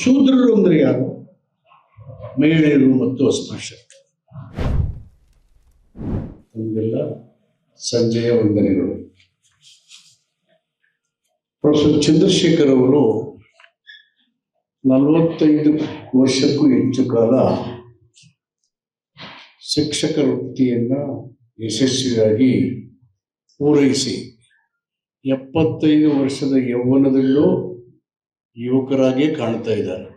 ಶೂದ್ರರು ಅಂದರೆ ಯಾರು? ಮಹಿಳೆಯರು ಮತ್ತು ಅಸ್ಪೃಶ್ಯರು. ನಮಗೆಲ್ಲ ಸಂಜೆಯ ವಂದನೆಗಳು. ಪ್ರೊಫೆಸರ್ ಚಂದ್ರಶೇಖರ್ ಅವರು ನಲವತ್ತೈದು ವರ್ಷಕ್ಕೂ ಹೆಚ್ಚು ಕಾಲ ಶಿಕ್ಷಕ ವೃತ್ತಿಯನ್ನು ಯಶಸ್ವಿಯಾಗಿ ಪೂರೈಸಿ, ಎಪ್ಪತ್ತೈದು ವರ್ಷದ ಯೌವನದಲ್ಲೂ ಯುವಕರಾಗೇ ಕಾಣ್ತಾ ಇದ್ದಾರೆ.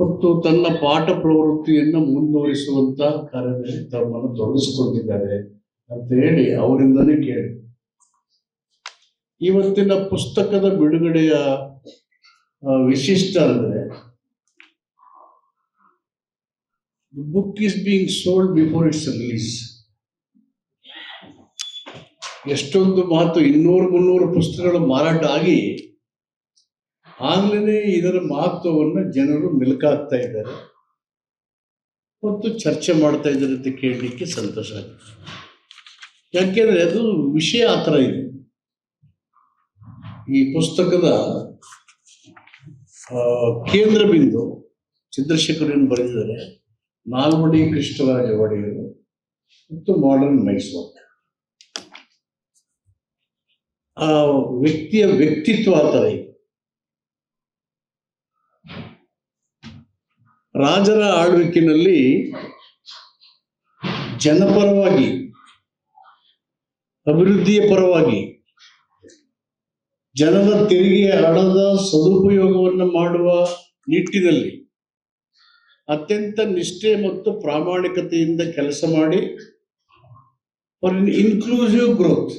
ಮತ್ತು ತನ್ನ ಪಾಠ ಪ್ರವೃತ್ತಿಯನ್ನು ಮುಂದುವರಿಸುವಂತ ಕಾರ್ಯದಲ್ಲಿ ತಮ್ಮನ್ನು ತೊಡಗಿಸಿಕೊಂಡಿದ್ದಾರೆ ಅಂತ ಹೇಳಿ ಅವರಿಂದನೇ ಕೇಳಿ. ಇವತ್ತಿನ ಪುಸ್ತಕದ ಬಿಡುಗಡೆಯ ವಿಶಿಷ್ಟ ಅಂದ್ರೆ book is being sold before its release ಎಷ್ಟೊಂದು ಮಾತು, ಇನ್ನೂರು ಮುನ್ನೂರು ಪುಸ್ತಕಗಳು ಮಾರಾಟ ಆಗಿ ಆಗ್ಲೇ ಇದರ ಮಹತ್ವವನ್ನು ಜನರು ಮೆಲುಕಾಗ್ತಾ ಇದ್ದಾರೆ. ಮತ್ತು ಚರ್ಚೆ ಮಾಡ್ತಾ ಇದ್ದಾರೆ ಅಂತ ಕೇಳಲಿಕ್ಕೆ ಸಂತೋಷ ಆಗ್ತದೆ. ಯಾಕೆಂದ್ರೆ ಅದು ವಿಷಯ ಆ ಥರ ಇದೆ. ಈ ಪುಸ್ತಕದ ಕೇಂದ್ರ ಬಿಂದು ಚಂದ್ರಶೇಖರ್ ಬರೆದಿದ್ದಾರೆ, ನಾಲ್ವಡಿ ಕೃಷ್ಣರಾಜ ಒಡೆಯರು ಮತ್ತು ಮಾಡರ್ನ್ ಮೈಸೂರು. ಆ ವ್ಯಕ್ತಿಯ ವ್ಯಕ್ತಿತ್ವ ಅಂತಾರೆ ರಾಜರ ಆಳ್ವಿಕೆಯಲ್ಲಿ ಜನಪರವಾಗಿ, ಅಭಿವೃದ್ಧಿಯ ಪರವಾಗಿ, ಜನರ ತೆರಿಗೆ ಹಣದ ಸದುಪಯೋಗವನ್ನು ಮಾಡುವ ನಿಟ್ಟಿನಲ್ಲಿ ಅತ್ಯಂತ ನಿಷ್ಠೆ ಮತ್ತು ಪ್ರಾಮಾಣಿಕತೆಯಿಂದ ಕೆಲಸ ಮಾಡಿ ಫಾರ್ ಇನ್ಕ್ಲೂಸಿವ್ ಗ್ರೋತ್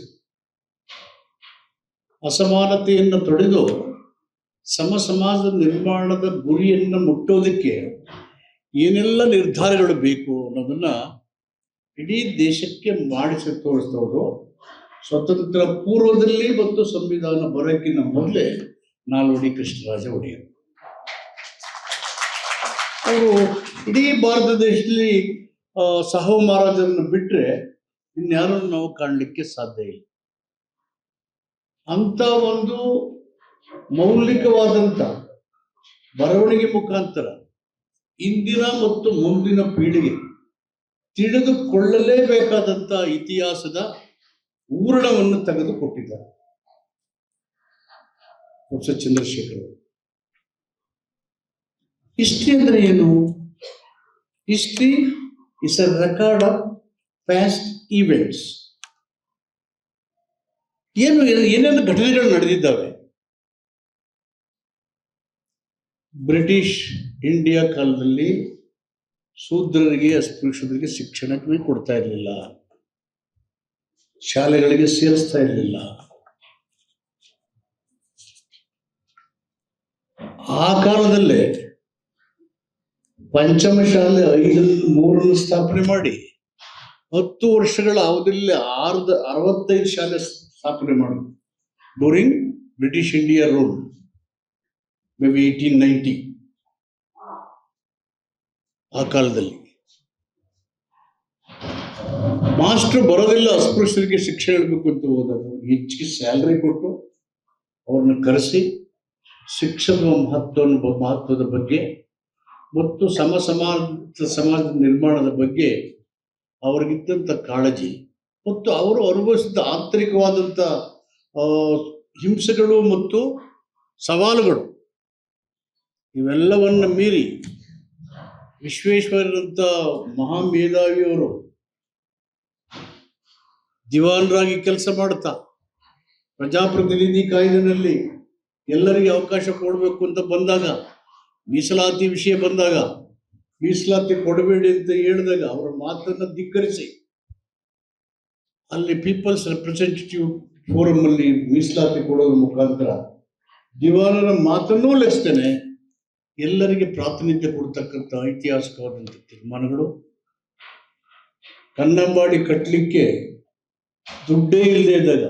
ಅಸಮಾನತೆಯನ್ನು ತೊಡೆದು ಸಮ ಸಮಾಜದ ನಿರ್ಮಾಣದ ಗುರಿಯನ್ನು ಮುಟ್ಟೋದಕ್ಕೆ ಏನೆಲ್ಲ ನಿರ್ಧಾರಗಳು ಬೇಕು ಅನ್ನೋದನ್ನ ಇಡೀ ದೇಶಕ್ಕೆ ಮಾಡಿಸಿ ತೋರಿಸ್ತವರು. ಸ್ವತಂತ್ರ ಪೂರ್ವದಲ್ಲಿ ಮತ್ತು ಸಂವಿಧಾನ ಬರೋಕ್ಕಿಂತ ಮೊದಲೇ ನಾಲ್ವಡಿ ಕೃಷ್ಣರಾಜ ಒಡೆಯರು. ಅವರು ಇಡೀ ಭಾರತ ದೇಶದಲ್ಲಿ ಸಾಹು ಮಹಾರಾಜರನ್ನು ಬಿಟ್ಟರೆ ಇನ್ಯಾರನ್ನು ನಾವು ಕಾಣಲಿಕ್ಕೆ ಸಾಧ್ಯ ಇಲ್ಲ. ಅಂತ ಒಂದು ಮೌಲಿಕವಾದಂಥ ಬರವಣಿಗೆ ಮುಖಾಂತರ ಇಂದಿನ ಮತ್ತು ಮುಂದಿನ ಪೀಳಿಗೆ ತಿಳಿದುಕೊಳ್ಳಲೇಬೇಕಾದಂಥ ಇತಿಹಾಸದ ಊರಣವನ್ನು ತೆಗೆದುಕೊಟ್ಟಿದ್ದಾರೆ. ಪ್ರೊಫೆಸರ್ ಚಂದ್ರಶೇಖರ್ ಹಿಸ್ಟ್ರಿ ಅಂದ್ರೆ ಏನು? History is a record of past events ಏನು ಏನೇನು ಘಟನೆಗಳು ನಡೆದಿದ್ದಾವೆ? ಬ್ರಿಟಿಷ್ ಇಂಡಿಯಾ ಕಾಲದಲ್ಲಿ ಶೂದ್ರರಿಗೆ, ಅಸ್ಪೃಶ್ಯರಿಗೆ ಶಿಕ್ಷಣಕ್ಕೆ ಕೊಡ್ತಾ ಇರಲಿಲ್ಲ. ಶಾಲೆಗಳಿಗೆ ಸೇರಿಸ್ತಾ ಇರಲಿಲ್ಲ. ಆ ಕಾಲದಲ್ಲೇ ಪಂಚಮ ಶಾಲೆ ಐದು ಮೂರನ್ನು ಸ್ಥಾಪನೆ ಮಾಡಿ ಹತ್ತು ವರ್ಷಗಳ ಅವಧಿಯಲ್ಲಿ ಆರ್ದ, ಅರವತ್ತೈದು ಶಾಲೆ ಸ್ಥಾಪನೆ ಮಾಡೋದು during British India rule may be eighteen ninety ಆ ಕಾಲದಲ್ಲಿ, ಮಾಸ್ಟರ್ ಬರೋದಿಲ್ಲ ಅಸ್ಪೃಶ್ಯರಿಗೆ ಶಿಕ್ಷಣ ಹೇಳಬೇಕು ಅಂತ ಹೋದಾಗ, ಹೆಚ್ಚಿಗೆ ಸ್ಯಾಲ್ರಿ ಕೊಟ್ಟು ಅವ್ರನ್ನ ಕರೆಸಿ, ಶಿಕ್ಷಣದ ಮಹತ್ವವನ್ನು ಮಹತ್ವದ ಬಗ್ಗೆ ಮತ್ತು ಸಮ, ಸಮಾಜ, ಸಮಾಜದ ನಿರ್ಮಾಣದ ಬಗ್ಗೆ ಅವರಿಗಿದ್ದಂಥ ಕಾಳಜಿ ಮತ್ತು ಅವರು ಅನುಭವಿಸಿದ ಆಂತರಿಕವಾದಂಥ ಹಿಂಸೆಗಳು ಮತ್ತು ಸವಾಲುಗಳು. ಇವೆಲ್ಲವನ್ನು ಮೀರಿ ವಿಶ್ವೇಶ್ವರರಂಥ ಮಹಾ ಮೇಧಾವಿಯವರು ದಿವಾನರಾಗಿ ಕೆಲಸ ಮಾಡ್ತಾ, ಪ್ರಜಾಪ್ರತಿನಿಧಿ ಕಾಯ್ದೆನಲ್ಲಿ ಎಲ್ಲರಿಗೆ ಅವಕಾಶ ಕೊಡಬೇಕು ಅಂತ ಬಂದಾಗ, ಮೀಸಲಾತಿ ವಿಷಯ ಬಂದಾಗ, ಮೀಸಲಾತಿ ಕೊಡಬೇಡಿ ಅಂತ ಹೇಳಿದಾಗ ಅವರ ಮಾತನ್ನು ಧಿಕ್ಕರಿಸಿ ಅಲ್ಲಿ ಪೀಪಲ್ಸ್ ರೆಪ್ರೆಸೆಂಟೇಟಿವ್ ಫೋರಮ್ಮಲ್ಲಿ ಅಲ್ಲಿ ಮೀಸಲಾತಿ ಕೊಡೋದ್ರ ಮುಖಾಂತರ ದಿವಾನರ ಮಾತನ್ನೂ ಲೆಕ್ಸ್ತೇನೆ ಎಲ್ಲರಿಗೆ ಪ್ರಾತಿನಿಧ್ಯ ಕೊಡ್ತಕ್ಕಂಥ ಐತಿಹಾಸಿಕವಾದಂಥ ತೀರ್ಮಾನಗಳು. ಕನ್ನಂಬಾಡಿ ಕಟ್ಟಲಿಕ್ಕೆ ದುಡ್ಡೇ ಇಲ್ಲದೆ ಇದ್ದಾಗ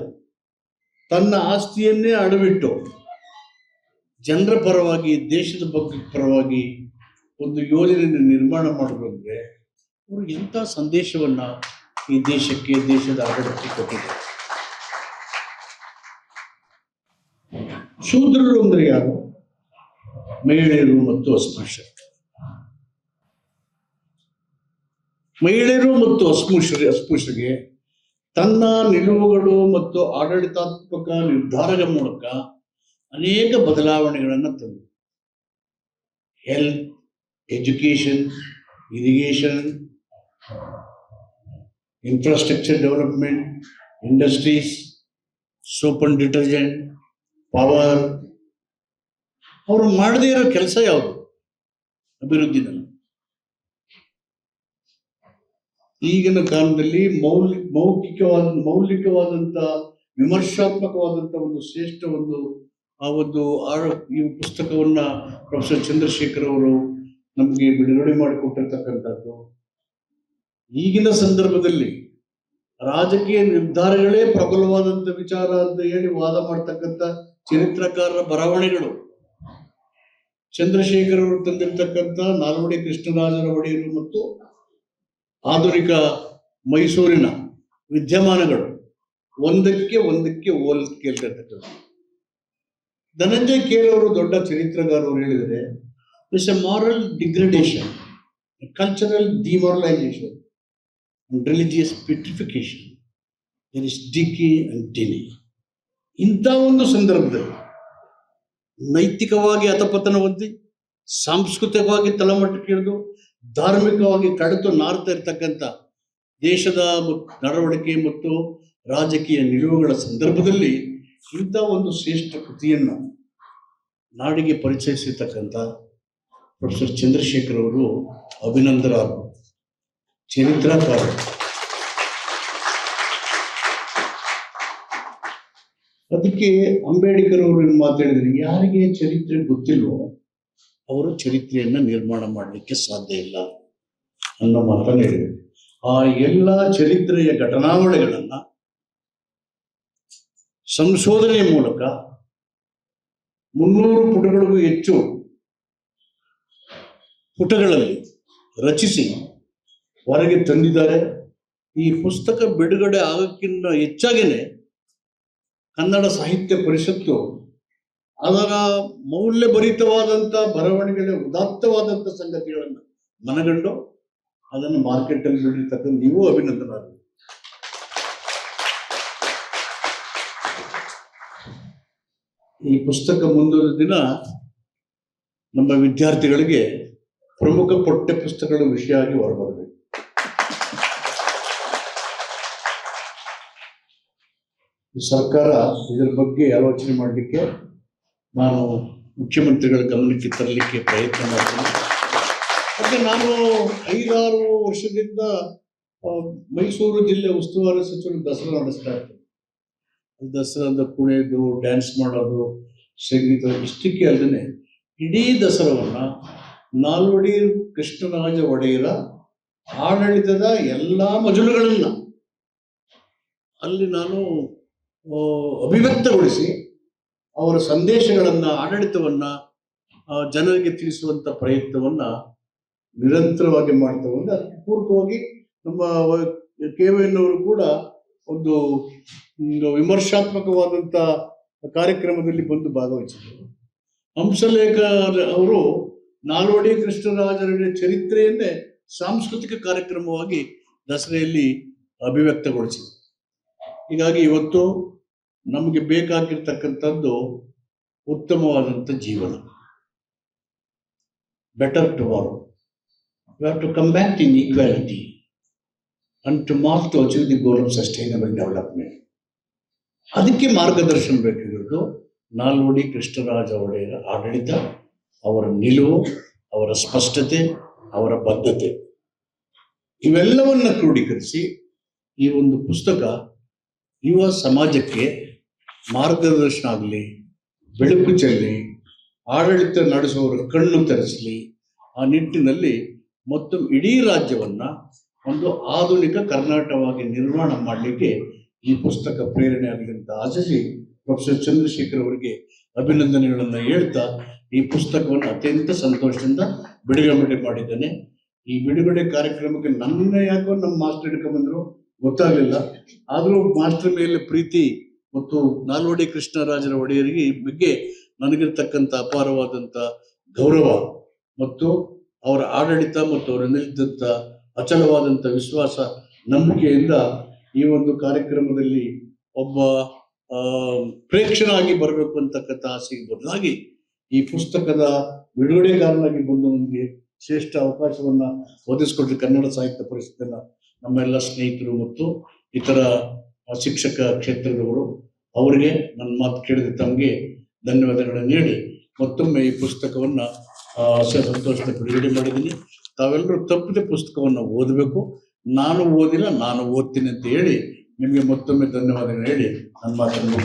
ತನ್ನ ಆಸ್ತಿಯನ್ನೇ ಅಡವಿಟ್ಟು ಜನರ ಪರವಾಗಿ, ದೇಶದ ಬಗ್ಗೆ ಪರವಾಗಿ ಒಂದು ಯೋಜನೆಯನ್ನು ನಿರ್ಮಾಣ ಮಾಡಬೇಕಂದ್ರೆ ಅವರು ಎಂಥ ಸಂದೇಶವನ್ನ ಈ ದೇಶಕ್ಕೆ ದೇಶದ ಆಡಳಿತ ಕೊಟ್ಟಿದೆ. ಶೂದ್ರರು ಅಂದ್ರೆ ಯಾರು? ಮಹಿಳೆಯರು ಮತ್ತು ಅಸ್ಪೃಶ್ಯರು. ಮಹಿಳೆಯರು ಮತ್ತು ಅಸ್ಪೃಶ್ಯ ಅಸ್ಪೃಶ್ಯರಿಗೆ ತನ್ನ ನಿಲುವುಗಳು ಮತ್ತು ಆಡಳಿತಾತ್ಮಕ ನಿರ್ಧಾರಗಳ ಮೂಲಕ ಅನೇಕ ಬದಲಾವಣೆಗಳನ್ನು ತಂದರು health education irrigation infrastructure development industries soap and detergent power ಅವರು ಮಾಡದೇ ಇರೋ ಕೆಲಸ ಯಾವುದು? ಅಭಿವೃದ್ಧಿನಲ್ಲಿ ಈಗಿನ ಕಾಲದಲ್ಲಿ ಮೌಲ್ಯ, ಮೌಖಿಕವಾದ ಮೌಲಿಕವಾದಂಥ ವಿಮರ್ಶಾತ್ಮಕವಾದಂಥ ಒಂದು ಶ್ರೇಷ್ಠ ಒಂದು, ಆ ಒಂದು ಆಳ, ಈ ಪುಸ್ತಕವನ್ನ ಪ್ರೊಫೆಸರ್ ಚಂದ್ರಶೇಖರ್ ಅವರು ನಮಗೆ ಬಿಡುಗಡೆ ಮಾಡಿಕೊಟ್ಟಿರ್ತಕ್ಕಂಥದ್ದು. ಈಗಿನ ಸಂದರ್ಭದಲ್ಲಿ ರಾಜಕೀಯ ನಿರ್ಧಾರಗಳೇ ಪ್ರಬಲವಾದಂತ ವಿಚಾರ ಅಂತ ಹೇಳಿ ವಾದ ಮಾಡ್ತಕ್ಕಂಥ ಚರಿತ್ರಕಾರರ ಬರವಣಿಗಳು ಚಂದ್ರಶೇಖರ್ ಅವರು ತಂದಿರತಕ್ಕಂಥ ನಾಲ್ವಡಿ ಕೃಷ್ಣರಾಜರ ಒಡೆಯರು ಮತ್ತು ಆಧುನಿಕ ಮೈಸೂರಿನ ವಿದ್ಯಮಾನಗಳು. ಒಂದಕ್ಕೆ ಒಂದಕ್ಕೆ ಹೋಲಿಕೆ ಕೇಳ್ತಿರ್ತಕ್ಕಂಥ ಧನಂಜಯ ಕೇರ್ ಅವರು ದೊಡ್ಡ ಚರಿತ್ರಗಾರರು ಹೇಳಿದರೆ it's a moral degradation cultural demoralisation religious petrification. There is decay and ಡಿನಿ ಇಂಥ ಒಂದು ಸಂದರ್ಭದಲ್ಲಿ ನೈತಿಕವಾಗಿ ಅತಪತನ ಹೊಂದಿ ಸಾಂಸ್ಕೃತಿಕವಾಗಿ ತಳಮಟ್ಟಕ್ಕೆ ಇಳಿದು ಧಾರ್ಮಿಕವಾಗಿ ಕಡಿತು ನಾರ್ತಾ ಇರ್ತಕ್ಕಂಥ ದೇಶದ ನಡವಳಿಕೆ ಮತ್ತು ರಾಜಕೀಯ ನಿಲುವುಗಳ ಸಂದರ್ಭದಲ್ಲಿ ಇಂಥ ಒಂದು ಶ್ರೇಷ್ಠ ಕೃತಿಯನ್ನು ನಾಡಿಗೆ ಪರಿಚಯಿಸಿರ್ತಕ್ಕಂಥ ಪ್ರೊಫೆಸರ್ ಚಂದ್ರಶೇಖರ್ ಅವರು ಅಭಿನಂದರಾದರು ಪರ್ವ ಅದಕ್ಕೆ ಅಂಬೇಡ್ಕರ್ ಅವರು ಏನು ಮಾತಾಡಿದ್ರು ಯಾರಿಗೆ ಚರಿತ್ರೆ ಗೊತ್ತಿಲ್ವೋ ಅವರು ಚರಿತ್ರೆಯನ್ನ ನಿರ್ಮಾಣ ಮಾಡಲಿಕ್ಕೆ ಸಾಧ್ಯ ಇಲ್ಲ ಅನ್ನೋ ಮಾತನ್ನು ಹೇಳಿದರು. ಆ ಎಲ್ಲ ಚರಿತ್ರೆಯ ಘಟನಾವಳಿಗಳನ್ನ ಸಂಶೋಧನೆ ಮೂಲಕ ಮುನ್ನೂರು ಪುಟಗಳಿಗೂ ಹೆಚ್ಚು ಪುಟಗಳಲ್ಲಿ ರಚಿಸಿ ಹೊರಗೆ ತಂದಿದ್ದಾರೆ. ಈ ಪುಸ್ತಕ ಬಿಡುಗಡೆ ಆಗೋಕ್ಕಿಂತ ಹೆಚ್ಚಾಗಿನೇ ಕನ್ನಡ ಸಾಹಿತ್ಯ ಪರಿಷತ್ತು ಅದರ ಮೌಲ್ಯಭರಿತವಾದಂಥ ಬರವಣಿಗೆಗಳ ಉದಾತ್ತವಾದಂಥ ಸಂಗತಿಗಳನ್ನು ಮನಗಂಡು ಅದನ್ನು ಮಾರ್ಕೆಟಲ್ಲಿ ಬಿಡಿರ್ತಕ್ಕಂಥ ನೀವು ಅಭಿನಂದನಾರ್ಹರು. ಈ ಪುಸ್ತಕ ಮುಂದಿನ ದಿನ ನಮ್ಮ ವಿದ್ಯಾರ್ಥಿಗಳಿಗೆ ಪ್ರಮುಖ ಪಠ್ಯ ಪುಸ್ತಕಗಳ ವಿಷಯ ಆಗಿ ಹೊರಬರಬೇಕು. ಸರ್ಕಾರ ಇದರ ಬಗ್ಗೆ ಆಲೋಚನೆ ಮಾಡಲಿಕ್ಕೆ ನಾನು ಮುಖ್ಯಮಂತ್ರಿಗಳ ಗಮನಕ್ಕೆ ತರಲಿಕ್ಕೆ ಪ್ರಯತ್ನ ಮಾಡ್ತೀನಿ. ಮತ್ತೆ ನಾನು ಐದಾರು ವರ್ಷದಿಂದ ಮೈಸೂರು ಜಿಲ್ಲೆ ಉಸ್ತುವಾರಿ ಸಚಿವರು ದಸರಾ ನಡೆಸ್ತಾ ಇರ್ತೀನಿ ದಸರಾದ ಕುಣಿಯೋದು ಡ್ಯಾನ್ಸ್ ಮಾಡೋದು, ಸಂಗೀತ, ಇಷ್ಟಕ್ಕೆ ಅಲ್ಲದೆ ಇಡೀ ದಸರಾವನ್ನು ನಾಲ್ವಡಿ ಕೃಷ್ಣರಾಜ ಒಡೆಯರ ಆಡಳಿತದ ಎಲ್ಲ ಮಜಲುಗಳನ್ನ ಅಲ್ಲಿ ನಾನು ಅಭಿವ್ಯಕ್ತಗೊಳಿಸಿ ಅವರ ಸಂದೇಶಗಳನ್ನ, ಆಡಳಿತವನ್ನ ಜನರಿಗೆ ತಿಳಿಸುವಂತ ಪ್ರಯತ್ನವನ್ನ ನಿರಂತರವಾಗಿ ಮಾಡ್ತಾ ಬಂದು ಅದಕ್ಕೆ ಪೂರಕವಾಗಿ ನಮ್ಮ ಕೆ ಅವರು ಕೂಡ ಒಂದು ವಿಮರ್ಶಾತ್ಮಕವಾದಂತ ಕಾರ್ಯಕ್ರಮದಲ್ಲಿ ಬಂದು ಭಾಗವಹಿಸಿದರು. ಹಂಸಲೇಖ ಅವರು ನಾಲ್ವಡಿ ಕೃಷ್ಣರಾಜರ ಚರಿತ್ರೆಯನ್ನೇ ಸಾಂಸ್ಕೃತಿಕ ಕಾರ್ಯಕ್ರಮವಾಗಿ ದಸರೆಯಲ್ಲಿ ಅಭಿವ್ಯಕ್ತಗೊಳಿಸಿದರು. ಹೀಗಾಗಿ ಇವತ್ತು ನಮಗೆ ಬೇಕಾಗಿರ್ತಕ್ಕಂಥದ್ದು ಉತ್ತಮವಾದಂಥ ಜೀವನ. Better tomorrow we have to back in equality and to mark to achieve the goal of sustainable development ಅದಕ್ಕೆ ಮಾರ್ಗದರ್ಶನ ಬೇಕಿರೋದು ನಾಲ್ವಡಿ ಕೃಷ್ಣರಾಜ ಒಡೆಯರ ಆಡಳಿತ, ಅವರ ನಿಲುವು, ಅವರ ಸ್ಪಷ್ಟತೆ, ಅವರ ಬದ್ಧತೆ. ಇವೆಲ್ಲವನ್ನ ಕ್ರೋಢೀಕರಿಸಿ ಈ ಒಂದು ಪುಸ್ತಕ ಯುವ ಸಮಾಜಕ್ಕೆ ಮಾರ್ಗದರ್ಶನ ಆಗಲಿ, ಬೆಳಕು ಚೆಲ್ಲಿ, ಆಡಳಿತ ನಡೆಸುವವರ ಕಣ್ಣು ತೆರೆಸಲಿ, ಆ ನಿಟ್ಟಿನಲ್ಲಿ ಮತ್ತು ಇಡೀ ರಾಜ್ಯವನ್ನ ಒಂದು ಆಧುನಿಕ ಕರ್ನಾಟಕವಾಗಿ ನಿರ್ಮಾಣ ಮಾಡಲಿಕ್ಕೆ ಈ ಪುಸ್ತಕ ಪ್ರೇರಣೆ ಆಗಲಿ ಅಂತ ಆಶಿಸಿ ಪ್ರೊಫೆಸರ್ ಚಂದ್ರಶೇಖರ್ ಅವರಿಗೆ ಅಭಿನಂದನೆಗಳನ್ನು ಹೇಳ್ತಾ ಈ ಪುಸ್ತಕವನ್ನು ಅತ್ಯಂತ ಸಂತೋಷದಿಂದ ಬಿಡುಗಡೆ ಮಾಡಿದ್ದೇನೆ. ಈ ಬಿಡುಗಡೆ ಕಾರ್ಯಕ್ರಮಕ್ಕೆ ನನ್ನ ಯಾಕೋ ನಮ್ಮ ಮಾಸ್ಟರ್ ಹಿಡ್ಕೊಂಡ್ಬಂದ್ರು ಗೊತ್ತಾಗಲಿಲ್ಲ. ಆದರೂ ಮಾಸ್ಟರ್ ಮೇಲೆ ಪ್ರೀತಿ ಮತ್ತು ನಾಲ್ವಡಿ ಕೃಷ್ಣರಾಜರ ಒಡೆಯರಿಗೆ ಬಗ್ಗೆ ನನಗಿರ್ತಕ್ಕಂಥ ಅಪಾರವಾದಂಥ ಗೌರವ ಮತ್ತು ಅವರ ಆಡಳಿತ ಮತ್ತು ಅವರ ನಿಲ್ಲಿದ್ದಂಥ ಅಚಲವಾದಂಥ ವಿಶ್ವಾಸ ನಂಬಿಕೆಯಿಂದ ಈ ಒಂದು ಕಾರ್ಯಕ್ರಮದಲ್ಲಿ ಒಬ್ಬ ಆ, ಪ್ರೇಕ್ಷಕನಾಗಿ ಬರಬೇಕು ಅಂತಕ್ಕಂಥ ಆಸೆಗೆ ಬದಲಾಗಿ ಈ ಪುಸ್ತಕದ ಬಿಡುಗಡೆಗಾರನಾಗಿ ಬಂದು ನನಗೆ ಶ್ರೇಷ್ಠ ಅವಕಾಶವನ್ನ ಒದಗಿಸ್ಕೊಟ್ರಿ ಕನ್ನಡ ಸಾಹಿತ್ಯ ಪರಿಷತ್ತಿನ ನಮ್ಮ ಎಲ್ಲ ಸ್ನೇಹಿತರು ಮತ್ತು ಇತರ ಶಿಕ್ಷಕ ಕ್ಷೇತ್ರದವರು ಅವರಿಗೆ ನನ್ನ ಮಾತು ಕೇಳಿದ ತಮಗೆ ಧನ್ಯವಾದಗಳನ್ನು ನೀಡಿ ಮತ್ತೊಮ್ಮೆ ಈ ಪುಸ್ತಕವನ್ನು ಸಂತೋಷದ ಬಿಡುಗಡೆ ಮಾಡಿದ್ದೀನಿ. ತಾವೆಲ್ಲರೂ ತಪ್ಪದೆ ಪುಸ್ತಕವನ್ನು ಓದಬೇಕು. ನಾನು ಓದಿಲ್ಲ, ನಾನು ಓದ್ತೀನಿ ಅಂತ ಹೇಳಿ ನಿಮಗೆ ಮತ್ತೊಮ್ಮೆ ಧನ್ಯವಾದಗಳು ಹೇಳಿ. ನನ್ನ ಮಾತನ್ನು.